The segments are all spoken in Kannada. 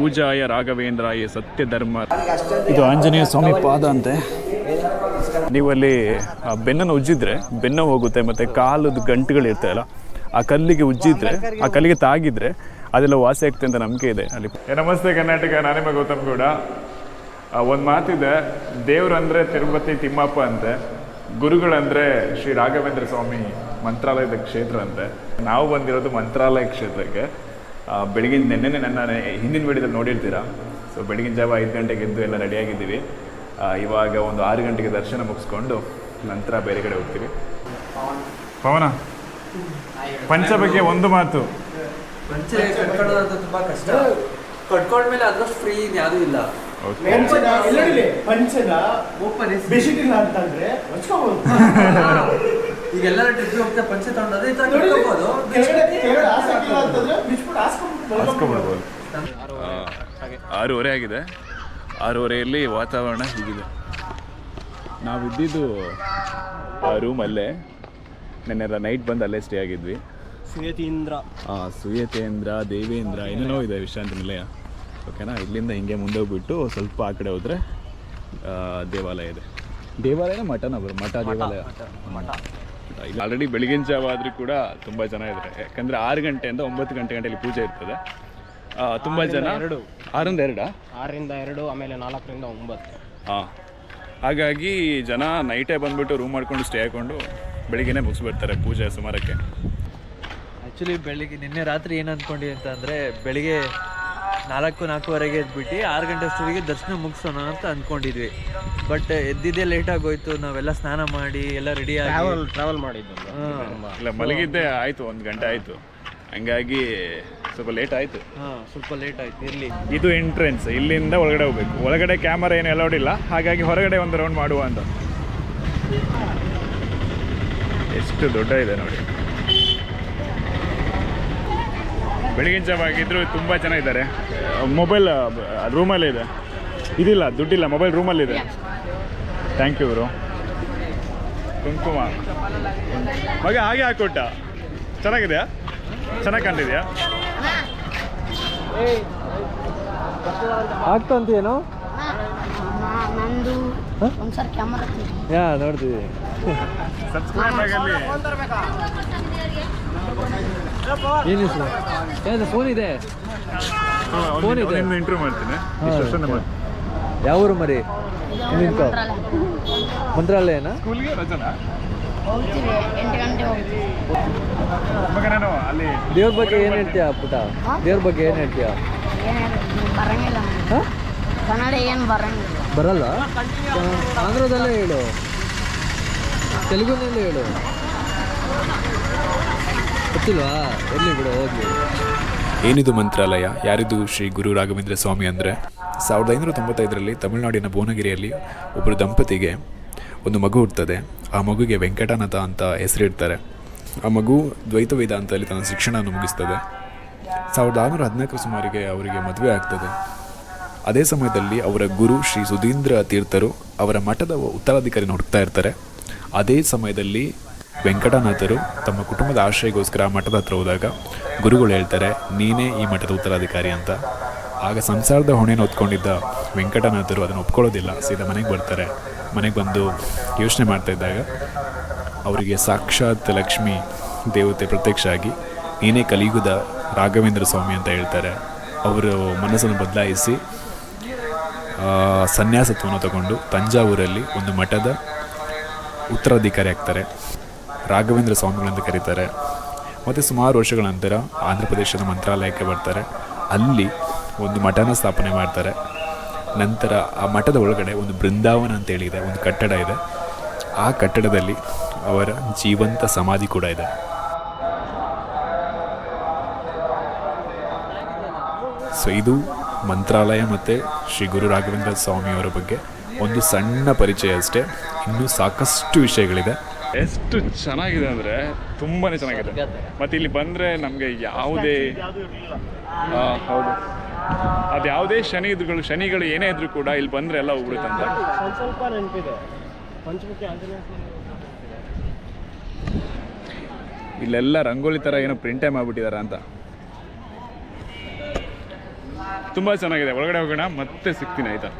ಪೂಜಾಯ ರಾಘವೇಂದ್ರಾಯ ಸತ್ಯ ಧರ್ಮ ಇದು ಆಂಜನೇಯ ಸ್ವಾಮಿ ಪಾದ ಅಂತೆ. ನೀವಲ್ಲಿ ಬೆನ್ನನ್ನು ಉಜ್ಜಿದ್ರೆ ಬೆನ್ನು ಹೋಗುತ್ತೆ ಮತ್ತೆ ಕಾಲದ ಗಂಟುಗಳು ಇರ್ತಲ್ಲ ಆ ಕಲ್ಲಿಗೆ ಉಜ್ಜಿದ್ರೆ ಆ ಕಲ್ಲಿಗೆ ತಾಗಿದ್ರೆ ಅದೆಲ್ಲ ವಾಸಿ ಆಗ್ತದೆ ಅಂತ ನಂಬಿಕೆ ಇದೆ ಅಲ್ಲಿ. ನಮಸ್ತೆ ಕರ್ನಾಟಕ ನಾನೇ ಗೌತಮ್ ಗೌಡ. ಒಂದು ಮಾತಿದೆ ದೇವ್ರು ಅಂದರೆ ತಿರುಪತಿ ತಿಮ್ಮಪ್ಪ ಅಂತೆ ಗುರುಗಳಂದ್ರೆ ಶ್ರೀ ರಾಘವೇಂದ್ರ ಸ್ವಾಮಿ ಮಂತ್ರಾಲಯದ ಕ್ಷೇತ್ರ ಅಂತೆ. ನಾವು ಬಂದಿರೋದು ಮಂತ್ರಾಲಯ ಕ್ಷೇತ್ರಕ್ಕೆ. ಬೆಳಗಿನ ನಿನ್ನೆ ನನ್ನ ಹಿಂದಿನ ವೀಡಿಯೋದಲ್ಲಿ ನೋಡಿರ್ತೀರಾ? ಸೊ ಬೆಳಗಿನ ಜಾವ ಐದು ಗಂಟೆಗೆ ಎದ್ದು ಎಲ್ಲ ರೆಡಿಯಾಗಿದ್ದೀವಿ ಇವಾಗ ಒಂದು ಆರು ಗಂಟೆಗೆ ದರ್ಶನ ಮುಗಿಸ್ಕೊಂಡು ನಂತರ ಬೇರೆ ಕಡೆ ಹೋಗ್ತೀವಿ. ಪವನ ಪಂಚ ಬಗ್ಗೆ ಒಂದು ಮಾತು. ಪಂಚೆ ಕಟ್ಕೊಳ್ಳೋದು ತುಂಬಾ ಕಷ್ಟ. ಕಟ್ಕೊಂಡ್ಮೇಲೆ ಅದ್ರ ಫ್ರೀ ಯಾವ್ದು ಇಲ್ಲ. ಪಂಚನ ಓಪನ್ ಬೆಡ್ಶೀಟ್ ಇಲ್ಲ ಅಂತಂದ್ರೆ ಹೊಚ್ಕೋಬಹುದು ಈಗ ಎಲ್ಲರೂ ಟ್ರಿಪ್ ಹೋಗ್ತಾ ಪಂಚೆ ತಗೊಂಡೋದ್ರೆ ಈ ತರ ಕಟ್ಕೋಬಹುದು ಆರೂವರೆ ಆಗಿದೆ. ಆರೂವರೆಯಲ್ಲಿ ವಾತಾವರಣ ಹೀಗಿದೆ. ನಾವು ಇದ್ದಿದ್ದು ಆ ರೂಮಲ್ಲೇ ನೆನ್ನೆ ನೈಟ್ ಬಂದು ಅಲ್ಲೇ ಸ್ಟೇ ಆಗಿದ್ವಿ. ಸುಯತೀಂದ್ರ. ಆ, ಸುಯತೇಂದ್ರ ದೇವೇಂದ್ರ ಏನೇನೋ ಇದೆ ವಿಶ್ರಾಂತಿ ನಿಲಯ ಓಕೆನಾ ಇಲ್ಲಿಂದ ಹಿಂಗೆ ಮುಂದೆ ಹೋಗ್ಬಿಟ್ಟು ಸ್ವಲ್ಪ ಆ ಕಡೆ ಹೋದರೆ ದೇವಾಲಯ ಇದೆ. ದೇವಾಲಯನ ಮಠನ ಬರು ಮಠ ದೇವಾಲಯ. ಮಠ. ಇಲ್ಲಿ ಆಲ್ರೆಡಿ ಬೆಳಗಿನ ಜಾವ ಆದರೂ ಕೂಡ ತುಂಬ ಜನ ಇದ್ದಾರೆ ಯಾಕಂದರೆ ಆರು ಗಂಟೆಯಿಂದ ಒಂಬತ್ತು ಗಂಟೆ ಗಂಟೆಯಲ್ಲಿ ಪೂಜೆ ಇರ್ತದೆ. ತುಂಬ ಜನ ಎರಡು. ಆರಿಂದ ಎರಡಾ? ಆರರಿಂದ ಎರಡು ಆಮೇಲೆ ನಾಲ್ಕರಿಂದ ಒಂಬತ್ತು. ಹಾಂ. ಹಾಗಾಗಿ ಜನ ನೈಟೇ ಬಂದ್ಬಿಟ್ಟು ರೂಮ್ ಮಾಡ್ಕೊಂಡು ಸ್ಟೇ ಹಾಕ್ಕೊಂಡು ಬೆಳಿಗ್ಗೆನೇ ಮುಗಿಸ್ಬಿಡ್ತಾರೆ ಪೂಜೆ ಸುಮಾರಕ್ಕೆ. ಆ್ಯಕ್ಚುಲಿ ಬೆಳಿಗ್ಗೆ ನಿನ್ನೆ ರಾತ್ರಿ ಏನು ಅಂದ್ಕೊಂಡಿ ಅಂತ ಅಂದ್ರೆ ಬೆಳಿಗ್ಗೆ ನಾಲ್ಕು ನಾಲ್ಕೂವರೆಗೆ ಎದ್ಬಿಟ್ಟು ಆರು ಗಂಟೆ ಅಷ್ಟೊತ್ತಿಗೆ ದರ್ಶನ ಮುಗಿಸೋಣ ಅಂತ ಅಂದ್ಕೊಂಡಿದ್ವಿ. ಬಟ್ ಎದ್ದಿದ್ದೇ ಲೇಟ್ ಆಗೋಯ್ತು ನಾವೆಲ್ಲ ಸ್ನಾನ ಮಾಡಿ ಎಲ್ಲ ರೆಡಿ ಆಗಿ. ಟ್ರಾವೆಲ್ ಟ್ರಾವೆಲ್ ಮಾಡಿದ್ದು ಹಾ, ಇಲ್ಲ ಮಲಗಿದ್ದೆ ಆಯಿತು ಒಂದು ಗಂಟೆ ಆಯಿತು. ಹಂಗಾಗಿ ಸ್ವಲ್ಪ ಲೇಟ್ ಆಯ್ತು. ಹಾ ಸ್ವಲ್ಪ ಲೇಟ್ ಆಯ್ತು ಇಲ್ಲಿ ಇದು ಎಂಟ್ರೆನ್ಸ್ ಇಲ್ಲಿಂದ ಒಳಗಡೆ ಹೋಗ್ಬೇಕು. ಒಳಗಡೆ ಕ್ಯಾಮರಾ ಏನು ಅಲೌಡ್ ಇಲ್ಲ. ಹಾಗಾಗಿ ಹೊರಗಡೆ ಒಂದು ರೌಂಡ್ ಮಾಡುವ ಅಂತ. ಎಷ್ಟು ದೊಡ್ಡ ಇದೆ ನೋಡಿ. ಬೆಳಗಿನ ಜಾವ ಆಗಿದ್ರು ತುಂಬ ಜನ ಇದ್ದಾರೆ. ಮೊಬೈಲ್ ರೂಮಲ್ಲೇ ಇದೆ. ಇದಿಲ್ಲ ದುಡ್ಡಿಲ್ಲ ಮೊಬೈಲ್ ರೂಮಲ್ಲಿದೆ ಥ್ಯಾಂಕ್ ಯು ಬ್ರೋ ಕುಂಕುಮ. ಮಗ ಹಾಗೆ ಹಾಕೊಟ್ಟ ಚೆನ್ನಾಗಿದೆಯಾ? ಚೆನ್ನಾಗಿ ಕಾಣ್ತಿದ್ಯಾ ಆಗ್ತಂತೇನು ನಾ- ನಂದು ಒಂದ್ಸರಿ ಕ್ಯಾಮರಾ ಯಾ ನೋಡ್ತೀವಿ ಸಬ್ಸ್ಕ್ರೈಬ್ ಆಗಲಿ ಏನು ಹೆಸರು ಏನು ಫೋನ್ ಇದೆ? Phone ಇದೆ. ಇಂಟರ್ವ್ಯೂ ಮಾಡ್ತೀನಿ. ಇಷ್ಟು ವರ್ಷದಿಂದ ಮಾಡ್ತೀನಿ. ಯಾವ ಊರು ಮರಿ? ನಿಂತು ಮಂತ್ರಾಲಯನ? ಸ್ಕೂಲ್ಗೆ ರಜನಾ? ದೇವ್ರ ಬಗ್ಗೆ ಏನು ಹೇಳ್ತೀಯ ಪುಟ? ದೇವ್ರ ಬಗ್ಗೆ ಏನು ಹೇಳ್ತೀಯ? ಕನ್ನಡ ಏನು ಬರಂಗಿಲ್ಲ. ಬರಲ್ಲ? ಆಂಧ್ರದಲ್ಲೇ ಹೇಳು. ತೆಲುಗುನಲ್ಲೇ ಹೇಳು. ಗೊತ್ತಿಲ್ವಾ? ಎಲ್ಲಿ ಬಿಡು ಹೋಗಿ. ಏನಿದು ಮಂತ್ರಾಲಯ? ಯಾರಿದು ಶ್ರೀ ಗುರು ರಾಘವೇಂದ್ರ ಸ್ವಾಮಿ ಅಂದರೆ? ಸಾವಿರದ ಐನೂರ ತೊಂಬತ್ತೈದರಲ್ಲಿ ತಮಿಳುನಾಡಿನ ಭುವನಗಿರಿಯಲ್ಲಿ ಒಬ್ಬರು ದಂಪತಿಗೆ ಒಂದು ಮಗು ಹುಡ್ತದೆ ಆ ಮಗುಗೆ ವೆಂಕಟನಾಥ ಅಂತ ಹೆಸರಿಡ್ತಾರೆ. ಆ ಮಗು ದ್ವೈತ ವೇದಾಂತದಲ್ಲಿ ತನ್ನ ಶಿಕ್ಷಣವನ್ನು ಮುಗಿಸ್ತದೆ. ಸಾವಿರದ ಆರುನೂರ ಹದಿನಾಲ್ಕರ ಸುಮಾರಿಗೆ ಅವರಿಗೆ ಮದುವೆ ಆಗ್ತದೆ. ಅದೇ ಸಮಯದಲ್ಲಿ ಅವರ ಗುರು ಶ್ರೀ ಸುಧೀಂದ್ರ ತೀರ್ಥರು ಅವರ ಮಠದ ಉತ್ತರಾಧಿಕಾರಿನ ಹುಡುಕ್ತಾ ಇರ್ತಾರೆ. ಅದೇ ಸಮಯದಲ್ಲಿ ವೆಂಕಟನಾಥರು ತಮ್ಮ ಕುಟುಂಬದ ಆಶ್ರಯಗೋಸ್ಕರ ಮಠದ ಹತ್ರ ಹೋದಾಗ ಗುರುಗಳು ಹೇಳ್ತಾರೆ, ನೀನೇ ಈ ಮಠದ ಉತ್ತರಾಧಿಕಾರಿ ಅಂತ. ಆಗ ಸಂಸಾರದ ಹೊಣೆನ ಹೊತ್ಕೊಂಡಿದ್ದ ವೆಂಕಟನಾಥರು ಅದನ್ನು ಒಪ್ಕೊಳ್ಳೋದಿಲ್ಲ, ಸೀದಾ ಮನೆಗೆ ಬರ್ತಾರೆ. ಮನೆಗೆ ಬಂದು ಯೋಚನೆ ಮಾಡ್ತಾ ಇದ್ದಾಗ ಅವರಿಗೆ ಸಾಕ್ಷಾತ್ ಲಕ್ಷ್ಮಿ ದೇವತೆ ಪ್ರತ್ಯಕ್ಷ ಆಗಿ ನೀನೇ ಕಲಿಯುಗದ ರಾಘವೇಂದ್ರ ಸ್ವಾಮಿ ಅಂತ ಹೇಳ್ತಾರೆ. ಅವರು ಮನಸ್ಸನ್ನು ಬದಲಾಯಿಸಿ ಸನ್ಯಾಸತ್ವವನ್ನು ತಗೊಂಡು ತಂಜಾವೂರಲ್ಲಿ ಒಂದು ಮಠದ ಉತ್ತರಾಧಿಕಾರಿ ಆಗ್ತಾರೆ. ರಾಘವೇಂದ್ರ ಸ್ವಾಮಿಗಳಂತ ಕರೀತಾರೆ. ಮತ್ತು ಸುಮಾರು ವರ್ಷಗಳ ನಂತರ ಆಂಧ್ರ ಪ್ರದೇಶದ ಮಂತ್ರಾಲಯಕ್ಕೆ ಬರ್ತಾರೆ. ಅಲ್ಲಿ ಒಂದು ಮಠನ ಸ್ಥಾಪನೆ ಮಾಡ್ತಾರೆ. ನಂತರ ಆ ಮಠದ ಒಳಗಡೆ ಒಂದು ಬೃಂದಾವನ ಅಂತ ಇದೆ ಒಂದು ಕಟ್ಟಡ ಇದೆ. ಆ ಕಟ್ಟಡದಲ್ಲಿ ಅವರ ಜೀವಂತ ಸಮಾಧಿ ಕೂಡ ಇದೆ. ಸೊ ಇದು ಮಂತ್ರಾಲಯ ಮತ್ತು ಶ್ರೀ ಗುರು ರಾಘವೇಂದ್ರ ಸ್ವಾಮಿಯವರ ಬಗ್ಗೆ ಒಂದು ಸಣ್ಣ ಪರಿಚಯ ಅಷ್ಟೇ. ಇನ್ನೂ ಸಾಕಷ್ಟು ವಿಷಯಗಳಿದೆ. ಎಷ್ಟು ಚೆನ್ನಾಗಿದೆ ಅಂದರೆ ತುಂಬಾ ಚೆನ್ನಾಗಿದೆ. ಮತ್ತು ಇಲ್ಲಿ ಬಂದರೆ ನಮಗೆ ಯಾವುದೇ ಹೌದು. ಅದು ಯಾವುದೇ ಶನಿ ಇದ್ರುಗಳು ಶನಿಗಳು ಏನೇ ಇದ್ರೂ ಕೂಡ ಇಲ್ಲಿ ಬಂದರೆ ಎಲ್ಲ ಹೋಗ್ಬಿಡುತ್ತಂತೆ ಇಲ್ಲೆಲ್ಲ ರಂಗೋಲಿ ಥರ ಏನೋ ಪ್ರಿಂಟೇ ಮಾಡಿಬಿಟ್ಟಿದ್ದಾರೆ ಅಂತ. ತುಂಬ ಚೆನ್ನಾಗಿದೆ. ಒಳಗಡೆ ಹೋಗೋಣ ಮತ್ತೆ ಸಿಗ್ತೀನಿ ಆಯಿತಾ?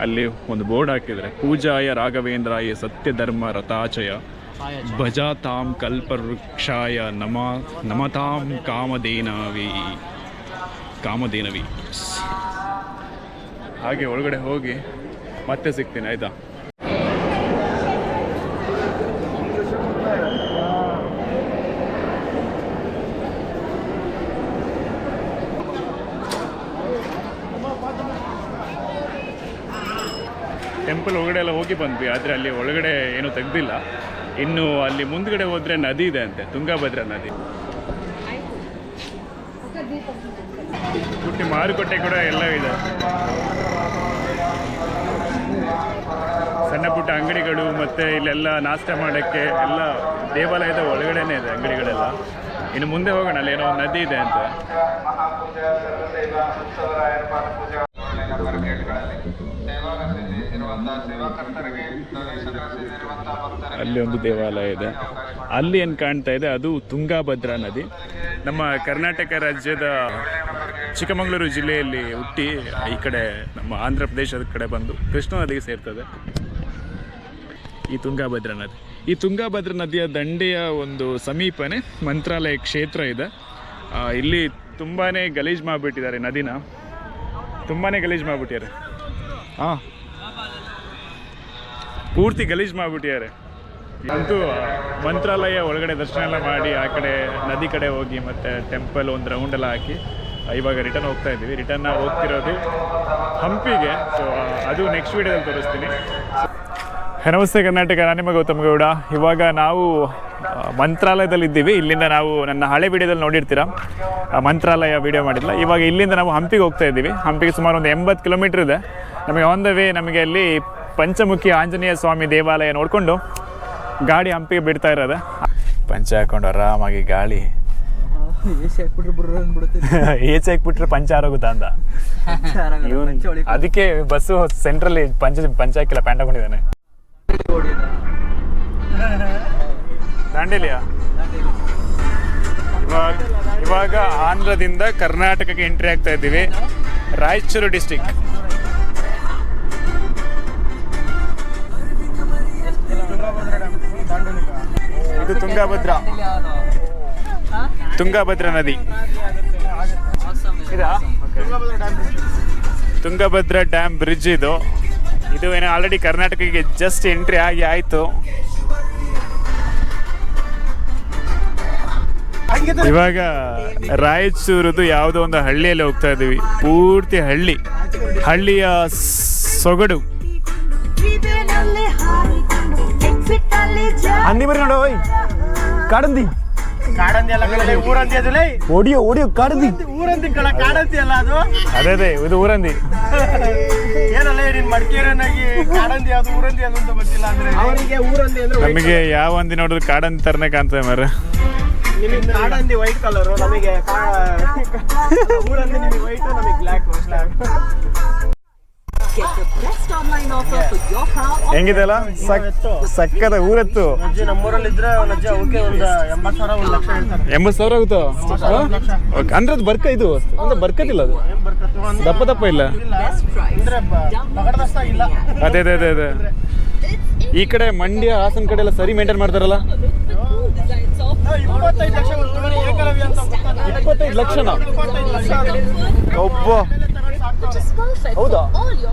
ಅಲ್ಲಿ ಒಂದು ಬೋರ್ಡ್ ಹಾಕಿದರೆ, ಪೂಜಾಯ ರಾಘವೇಂದ್ರಾಯ ಸತ್ಯಧರ್ಮ ರಥಾಚಯ, ಭಜಾತಾಂ ಕಲ್ಪವೃಕ್ಷಾಯ ನಮ, ನಮತಾಂ ಕಾಮಧೇನವಿ ಕಾಮಧೇನವಿ. ಹಾಗೆ ಒಳಗಡೆ ಹೋಗಿ ಮತ್ತೆ ಸಿಗ್ತೀನಿ, ಆಯಿತಾ? ಟೆಂಪಲ್ ಒಳಗಡೆ ಎಲ್ಲ ಹೋಗಿ ಬಂದ್ವಿ. ಆದರೆ ಅಲ್ಲಿ ಒಳಗಡೆ ಏನೂ ತೆಗ್ದಿಲ್ಲ. ಇನ್ನು ಅಲ್ಲಿ ಮುಂದ್ಗಡೆ ಹೋದರೆ ನದಿ ಇದೆ ಅಂತೆ, ತುಂಗಾಭದ್ರಾ ನದಿ. ಹುಟ್ಟಿ ಮಾರುಕಟ್ಟೆ ಕೂಡ ಎಲ್ಲ ಇದೆ. ಸಣ್ಣ ಪುಟ್ಟ ಅಂಗಡಿಗಳು ಮತ್ತು ಇಲ್ಲೆಲ್ಲ ನಾಷ್ಟ ಮಾಡೋಕ್ಕೆ ಎಲ್ಲ ದೇವಾಲಯದ ಒಳಗಡೆನೇ ಇದೆ ಅಂಗಡಿಗಳೆಲ್ಲ. ಇನ್ನು ಮುಂದೆ ಹೋಗೋಣ, ಅಲ್ಲಿ ಏನೋ ನದಿ ಇದೆ ಅಂತ. ಅಲ್ಲಿ ಒಂದು ದೇವಾಲಯ ಇದೆ. ಅಲ್ಲಿ ಏನು ಕಾಣ್ತಾ ಇದೆ? ಅದು ತುಂಗಾಭದ್ರಾ ನದಿ. ನಮ್ಮ ಕರ್ನಾಟಕ ರಾಜ್ಯದ ಚಿಕ್ಕಮಗಳೂರು ಜಿಲ್ಲೆಯಲ್ಲಿ ಹುಟ್ಟಿ ಈ ಕಡೆ ನಮ್ಮ ಆಂಧ್ರ ಪ್ರದೇಶದ ಕಡೆ ಬಂದು ಕೃಷ್ಣ ನದಿಗೆ ಸೇರ್ತದೆ. ಈ ತುಂಗಾಭದ್ರಾ ನದಿ. ಈ ತುಂಗಾಭದ್ರಾ ನದಿಯ ದಂಡೆಯ ಒಂದು ಸಮೀಪನೇ ಮಂತ್ರಾಲಯ ಕ್ಷೇತ್ರ ಇದೆ. ಇಲ್ಲಿ ತುಂಬಾ ಗಲೀಜು ಮಾಡಿಬಿಟ್ಟಿದ್ದಾರೆ ನದಿನ. ತುಂಬಾ ಗಲೀಜು ಮಾಡಿಬಿಟ್ಟಿದ್ದಾರೆ. ಹಾಂ. ಪೂರ್ತಿ ಗಲೀಜು ಮಾಡಿಬಿಟ್ಟಿದ್ದಾರೆ. ಅಂತೂ ಮಂತ್ರಾಲಯ ಒಳಗಡೆ ದರ್ಶನ ಎಲ್ಲ ಮಾಡಿ ಆ ಕಡೆ, ನದಿ ಕಡೆ ಹೋಗಿ ಮತ್ತೆ ಟೆಂಪಲ್ ಒಂದು ರೌಂಡ್ ಎಲ್ಲ ಹಾಕಿ ಇವಾಗ ರಿಟರ್ನ್ ಹೋಗ್ತಾ ಇದ್ದೀವಿ. ರಿಟರ್ನ್ ಹೋಗ್ತಿರೋದು ಹಂಪಿಗೆ. ಸೊ ಅದು ನೆಕ್ಸ್ಟ್ ವೀಡಿಯೋದಲ್ಲಿ ತೋರಿಸ್ತೀನಿ. ನಮಸ್ತೆ ಕರ್ನಾಟಕ. ನಾನು ನಿಮಗೆ ಗೌತಮ್ ಗೌಡ. ಇವಾಗ ನಾವು ಮಂತ್ರಾಲಯದಲ್ಲಿದ್ದೀವಿ ಇಲ್ಲಿಂದ ನಾವು ನನ್ನ ಹಳೆ ವಿಡಿಯೋದಲ್ಲಿ ನೋಡಿರ್ತೀರ? ಮಂತ್ರಾಲಯ ವಿಡಿಯೋ ಮಾಡಿಲ್ಲ ಇವಾಗ ಇಲ್ಲಿಂದ ನಾವು ಹಂಪಿಗೆ ಹೋಗ್ತಾ ಇದ್ದೀವಿ. ಹಂಪಿಗೆ ಸುಮಾರು ಒಂದು ಎಂಬತ್ತು ಕಿಲೋಮೀಟ್ರ್ ಇದೆ. ನಮಗೆ ಆನ್ ದ ವೇ ನಮಗೆ ಅಲ್ಲಿ ಪಂಚಮುಖಿ ಆಂಜನೇಯ ಸ್ವಾಮಿ ದೇವಾಲಯ ನೋಡಿಕೊಂಡು ಗಾಡಿ ಹಂಪಿಗೆ ಬಿಡ್ತಾ ಇರೋದು. ಪಂಚ ಹಾಕೊಂಡು ಆರಾಮಾಗಿ ಗಾಳಿ. ಏಚೆ ಹಾಕ್ಬಿಟ್ರೆ ಪಂಚ ಆರೋಗುತ್ತಾ ಅಂತ ಅದಕ್ಕೆ ಬಸ್ಸು ಸೆಂಟ್ರಲ್ಲಿ ಪಂಚ ಪಂಚ ಹಾಕಿಲ್ಲ ಪ್ಯಾಂಟ್ ಹಾಕೊಂಡಿದ್ದಾನೆ. ದಾಂಡೇಲಿಯಾ? ಇವಾಗ ಇವಾಗ ಆಂಧ್ರದಿಂದ ಕರ್ನಾಟಕಕ್ಕೆ ಎಂಟ್ರಿ ಆಗ್ತಾ ಇದ್ದೀವಿ. ರಾಯಚೂರು ಡಿಸ್ಟಿಕ್ ಇದು ತುಂಗಭದ್ರಾ. ತುಂಗಭದ್ರಾ ನದಿ. ಇದಾ? ತುಂಗಭದ್ರಾ ಡ್ಯಾಮ್ ಬ್ರಿಡ್ಜ್ ಇದು. ಇದು ಏನೋ ಆಲ್ರೆಡಿ ಕರ್ನಾಟಕಕ್ಕೆ ಜಸ್ಟ್ ಎಂಟ್ರಿ ಆಗಿ ಆಯಿತು. ಇವಾಗ ರಾಯಚೂರದು ಯಾವುದೋ ಒಂದು ಹಳ್ಳಿಯಲ್ಲಿ ಹೋಗ್ತಾ ಇದ್ದೀವಿ. ಪೂರ್ತಿ ಹಳ್ಳಿ. ಹಳ್ಳಿಯ ಸೊಗಡು. ಅಂದಿ ಬರಿ ನೋಡು ಕಾಡಂದಿ ಕಾಡಂದಿ. ಅಲ್ಲ ಕಣಲೆ, ಊರಂದಿ ಅದು ಲೇ. ಓಡಿಯೋ ಕಾಡಂದಿ. ಊರಂದಿ ಕಣ ಕಾಡಂದಿ ಅಲ್ಲ ಅದು ಅದೇ ಅದೇ ಇದು ಊರಂದಿ. ಏನಲ್ಲ ನೀನ್ ಮಡಿಕೇರನಾಗಿ ಕಾಡಂದಿ ಅದು ಊರಂದಿ ಅದು ಅಂತ ಗೊತ್ತಿಲ್ಲ ಅಂದ್ರೆ ಅವರಿಗೆ ಊರಂದಿ ಅಂದ್ರೆ ನಮಗೆ ಯಾವ ಹಂದಿ ನೋಡಿದ್ರು ಕಾಡಂದಿ ತರನೇ ಕಾಣ್ತದೆ ಮರ ನಿಮಗೆ ಕಾಡಂದಿ ವೈಟ್ ಕಲರ್ ನಮಗೆ ಕಾ- ಊರಂದಿ ನಿಮಗೆ ವೈಟ್ ನಮಗೆ ಬ್ಲ್ಯಾಕ್ ಹೆಂಗಿದೆ ಅಲ್ಲ? ಸಕ್ ಸಕ್ಕದ ಊರತ್ತು. ಎಂಬತ್ ಸಾವಿರ ಆಗುತ್ತೋ? ಎಂಬತ್ತು ಸಾವಿರ ಅಂದ್ರೆ ಅದು ಬರ್ಕ ಇದು? ಅಂದ್ರೆ ಬರ್ಕತಿಲ್ಲ ಅದು? ದಪ್ಪ ದಪ್ಪ ಇಲ್ಲ? ಅದೇ ಅದೇ ಅದೇ ಅದೇ. ಈ ಕಡೆ ಮಂಡ್ಯ ಹಾಸನ ಕಡೆ ಎಲ್ಲ ಸರಿ ಮೇಂಟೈನ್ ಮಾಡ್ತಾರಲ್ಲ? ಇಪ್ಪತ್ತೈದು ಲಕ್ಷ ಒಂದು ಹೌದಾ? ಅವ್ನು.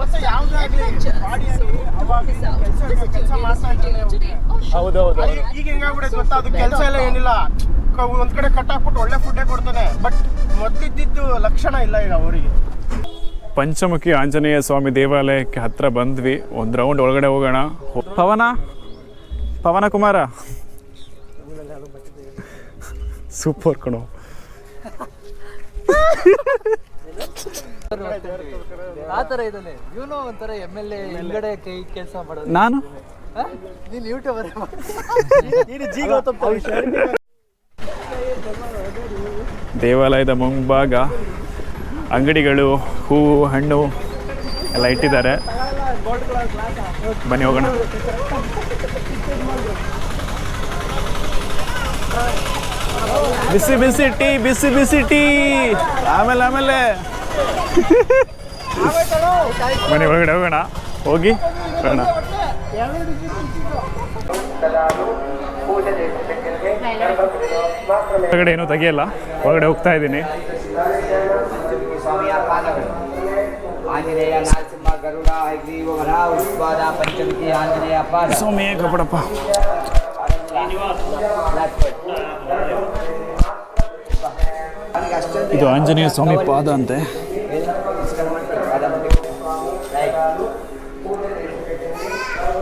ಹೌದೌದು ಈಗ- ಹೆಂಗಾಗ್ಬಿಡುತ್ತೆ ಹೆಂಗಾಗ್ಬಿಡೈತೆ ಗೊತ್ತಾ? ಅದು ಕೆಲಸ ಎಲ್ಲ ಏನಿಲ್ಲ. ಕ- ಒಂದ್ ಕಡೆ ಕಟ್ ಹಾಕ್ಬಿಟ್ಟು ಒಳ್ಳೆ ಫುಡ್ಡೇ ಕೊಡ್ತಾನೆ. ಬಟ್ ಮೊದ್ಲಿದ್ದಿದ್ದು ಲಕ್ಷಣ ಇಲ್ಲ ಈಗ ಅವರಿಗೆ. ಪಂಚಮುಖಿ ಆಂಜನೇಯ ಸ್ವಾಮಿ ದೇವಾಲಯಕ್ಕೆ ಹತ್ರ ಬಂದ್ವಿ. ಒಂದು ರೌಂಡ್ ಒಳಗಡೆ ಹೋಗೋಣ. ಪವನ? ಪವನ ಕುಮಾರ? ಸೂಪರ್ ಕಣೋ. ಆ ಥರ ಇದ್ದಾನೆ. ಇವನು ಒಂಥರ ಎಂ ಎಲ್ ಎ ಹಿಂಗಡೆ ಕೈ ಕೆಲಸ ಮಾಡೋದು. ನಾನು? ಯೂಟ್ಯೂಬರ್. ದೇವಾಲಯದ ಮುಂಭಾಗ ಅಂಗಡಿಗಳು ಹೂವು ಹಣ್ಣು ಎಲ್ಲ ಇಟ್ಟಿದ್ದಾರೆ. ಬನ್ನಿ ಹೋಗೋಣ. ಬಿಸಿ ಬಿಸಿ ಟೀ ಬಿಸಿ ಬಿಸಿ ಟೀ. ಆಮೇಲೆ ಆಮೇಲೆ. ಬನ್ನಿ ಒಳಗಡೆ ಹೋಗೋಣ. ಹೋಗಿ ಹೋಗೋಣ ಒಳಗಡೆ ಏನೂ ತೆಗಿಯಲ್ಲ. ಒಳಗಡೆ ಹೋಗ್ತಾ ಇದ್ದೀನಿ. ಸ್ವಾಮಿ ಕಪಡಪ್ಪ. ಇದು ಆಂಜನೇಯ ಸ್ವಾಮಿ ಪಾದ ಅಂತೆ.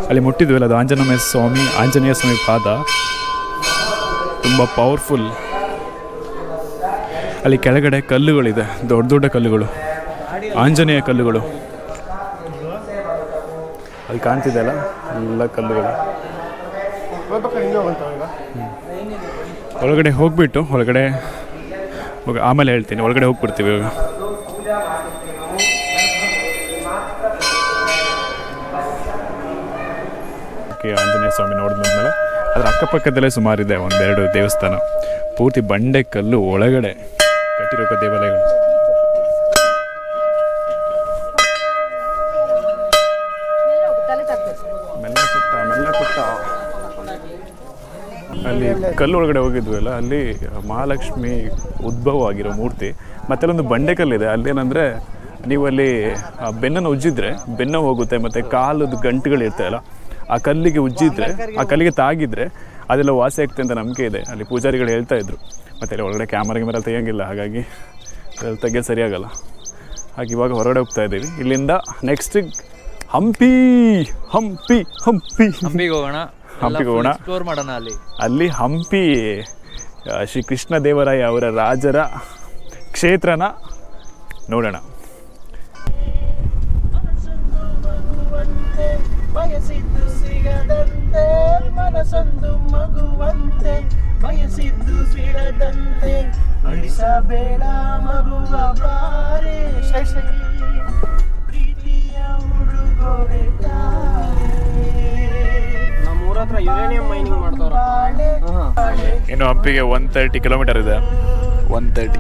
ಅಲ್ಲಿ ಮುಟ್ಟಿದ್ವಲ್ಲ, ಅದು ಆಂಜನೇಯ ಸ್ವಾಮಿ ಆಂಜನೇಯ ಸ್ವಾಮಿ ಪಾದ. ತುಂಬ ಪವರ್ಫುಲ್ ಅಲ್ಲಿ ಕೆಳಗಡೆ ಕಲ್ಲುಗಳಿದೆ, ದೊಡ್ಡ ದೊಡ್ಡ ಕಲ್ಲುಗಳು, ಆಂಜನೇಯ ಕಲ್ಲುಗಳು. ಅಲ್ಲಿ ಕಾಣ್ತಿದೆಯಲ್ಲ ಎಲ್ಲ ಕಲ್ಲುಗಳು. ಒಳಗಡೆ ಹೋಗ್ಬಿಟ್ಟು, ಒಳಗಡೆ, ಆಮೇಲೆ ಹೇಳ್ತೀನಿ, ಒಳಗಡೆ ಹೋಗ್ಬಿಡ್ತೀವಿ ಇವಾಗ. ಓಕೆ ಆಂಜನೇಯ ಸ್ವಾಮಿ ನೋಡಿದ್ಮೇಲೆ ಅದರ ಅಕ್ಕಪಕ್ಕದಲ್ಲೇ ಸುಮಾರಿದೆ ಒಂದೆರಡು ದೇವಸ್ಥಾನ. ಪೂರ್ತಿ ಬಂಡೆ ಕಲ್ಲು ಒಳಗಡೆ ಕಟ್ಟಿರೋ ದೇವಾಲಯಗಳು. ಅಲ್ಲಿ ಕಲ್ಲು ಒಳಗಡೆ ಹೋಗಿದ್ವಲ್ಲ, ಅಲ್ಲಿ ಮಹಾಲಕ್ಷ್ಮಿ ಉದ್ಭವ ಆಗಿರೋ ಮೂರ್ತಿ. ಮತ್ತಲ್ಲೊಂದು ಬಂಡೆಕಲ್ಲಿದೆ ಅಲ್ಲೇನಂದರೆ ನೀವು ಅಲ್ಲಿ ಬೆನ್ನನ್ನು ಉಜ್ಜಿದ್ರೆ ಬೆನ್ನ ಹೋಗುತ್ತೆ, ಮತ್ತೆ ಕಾಲದ ಗಂಟುಗಳು ಇರ್ತಲ್ಲ ಆ ಕಲ್ಲಿಗೆ ಉಜ್ಜಿದ್ರೆ ಆ ಕಲ್ಲಿಗೆ ತಾಗಿದ್ರೆ ಅದೆಲ್ಲ ವಾಸಿ ಆಗ್ತದೆ ಅಂತ ನಂಬಿಕೆ ಇದೆ. ಅಲ್ಲಿ ಪೂಜಾರಿಗಳು ಹೇಳ್ತಾ ಇದ್ರು. ಮತ್ತೆ ಅಲ್ಲಿ ಒಳಗಡೆ ಕ್ಯಾಮರಾ ಗಿಮರ ತೆಗಿಯಂಗಿಲ್ಲ ಹಾಗಾಗಿ ಅದ್ರಲ್ಲಿ ತೆಗಿಯೋದು ಸರಿಯಾಗಲ್ಲ. ಹಾಗೆ ಇವಾಗ ಹೊರಗಡೆ ಹೋಗ್ತಾ ಇದ್ದೀವಿ. ಇಲ್ಲಿಂದ ನೆಕ್ಸ್ಟ್ ಹಂಪಿ ಹಂಪಿ ಹಂಪಿ. ಹಂಪಿಗೆ ಹೋಗೋಣ. ಹಂಪಿಗೆ ಹೋಗೋಣ. ಎಕ್ಸ್ಪ್ಲೋರ್ ಮಾಡೋಣ ಅಲ್ಲಿ. ಅಲ್ಲಿ ಹಂಪಿ ಶ್ರೀ ಕೃಷ್ಣ ದೇವರಾಯ ಅವರ ರಾಜರ ಕ್ಷೇತ್ರನ ನೋಡೋಣ. ಮನಸೊಂದು ಮಗುವಂತೆ ಬಯಸಿದ್ದು ಸಿಡದಂತೆ ಅಳಿಸಬೇಡ ಮಗುವ ಬಾರೆ. ಶಶಿ ಪ್ರೀತಿಯ ಉಡುಗೊರೆ ನಮ್ಮೂರ ಹತ್ರ ಯುರೇನಿಯಂ ಮೈನಿಂಗ್ ಮಾಡ್ತಾವ್ರ ಇನ್ನು ಹಂಪಿಗೆ ಒನ್ ತರ್ಟಿ ಕಿಲೋಮೀಟರ್ ಇದೆ. One thirty